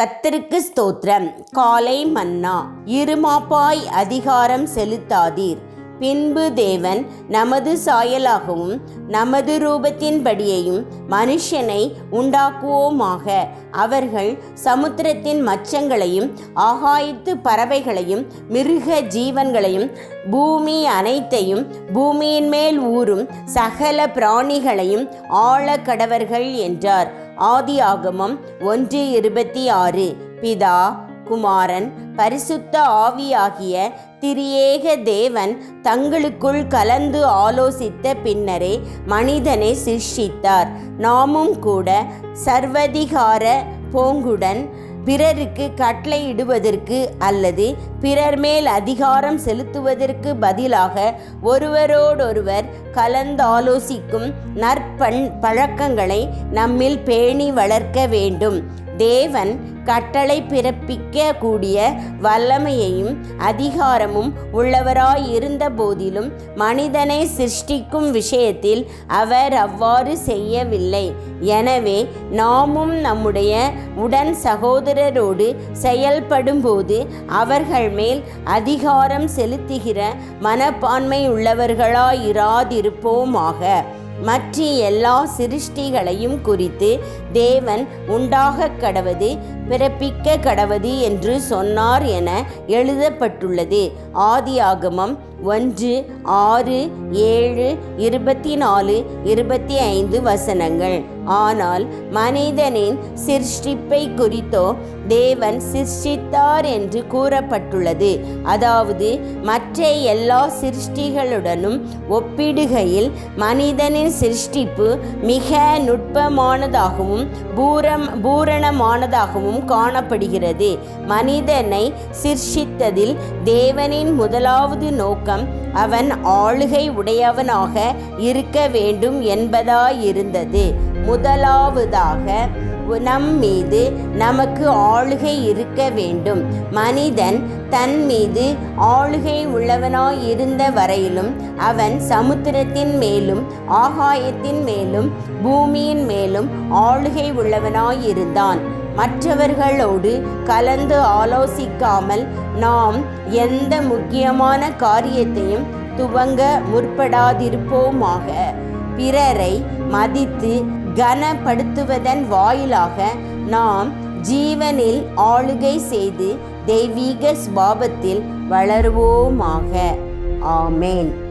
கத்தருக்கு ஸ்தோத்திரம். காலை மன்னா இருமாப்பாய் அதிகாரம் செலுத்தாதீர். பின்பு தேவன் நமது சாயலாகவும் நமது ரூபத்தின்படியையும் மனுஷனை உண்டாக்குவோமாக. அவர்கள் சமுத்திரத்தின் மச்சங்களையும் ஆகாயத்து பறவைகளையும் மிருக ஜீவன்களையும் பூமி அனைத்தையும் பூமியின் மேல் ஊறும் சகல பிராணிகளையும் ஆழக்கடவர்கள் கடவர்கள் என்றார். ஆதியாகமம் ஒன்று இருபத்தி ஆறு. பிதா குமாரன் பரிசுத்த ஆவியாகிய திரியேக தேவன் தங்களுக்குள் கலந்து ஆலோசித்த பின்னரே மனிதனை சிருஷ்டித்தார். நாமும் கூட சர்வதிகார போங்குடன் பிறருக்கு கட்டளையிடுவதற்கு அல்லது பிறர் மேல் அதிகாரம் செலுத்துவதற்கு பதிலாக ஒருவரோடொருவர் கலந்தாலோசிக்கும் நற்பண் பழக்கங்களை நம்மில் பேணி வளர்க்க வேண்டும். தேவன் கட்டளை பிறப்பிக்க கூடிய வல்லமையையும் அதிகாரமும் உள்ளவராயிருந்த போதிலும் மனிதனை சிருஷ்டிக்கும் விஷயத்தில் அவர் அவ்வாறு செய்யவில்லை. எனவே நாமும் நம்முடைய உடன் சகோதரரோடு செயல்படும்போது அவர்கள் மேல் அதிகாரம் செலுத்துகிற மனப்பான்மை உள்ளவர்களாயிராதிருப்போமாக மற்ற எல்லா சிருஷ்டிகளையும் குறித்து தேவன் உண்டாக கடவது பிறப்பிக்க கடவது என்று சொன்னார் என எழுதப்பட்டுள்ளது. ஆதியாகமம் ஒன்று ஆறு ஏழு இருபத்தி நாலு இருபத்தி ஐந்து வசனங்கள். ஆனால் மனிதனின் சிருஷ்டிப்பை குறித்தோ தேவன் சிருஷ்டித்தார் என்று கூறப்பட்டுள்ளது. அதாவது மற்ற எல்லா சிருஷ்டிகளுடனும் ஒப்பிடுகையில் மனிதனின் சிருஷ்டிப்பு மிக நுட்பமானதாகவும் பூரம் பூரணமானதாகவும் காணப்படுகிறது. மனிதனை சிருஷ்டித்ததில் தேவனின் முதலாவது நோக்கம் அவன் ஆளுகை உடையவனாக இருக்க வேண்டும் என்பதாயிருந்தது. முதலாவதாக நம் மீது நமக்கு ஆளுகை இருக்க வேண்டும். மனிதன் தன் மீது ஆளுகை உள்ளவனாய் இருந்த வரையிலும் அவன் சமுத்திரத்தின் மேலும் ஆகாயத்தின் மேலும் பூமியின் மேலும் ஆளுகை உள்ளவனாய் இருந்தான் மற்றவர்களோடு கலந்து ஆலோசிக்காமல் நாம் எந்த முக்கியமான காரியத்தையும் துவங்க முற்படாதிருப்போமாக. பிறரை மதித்து கனப்படுத்துவதன் வாயிலாக நாம் ஜீவனில் ஆளுகை செய்து தெய்வீக ஸ்வாபத்தில் வளருவோமாக. ஆமேன்.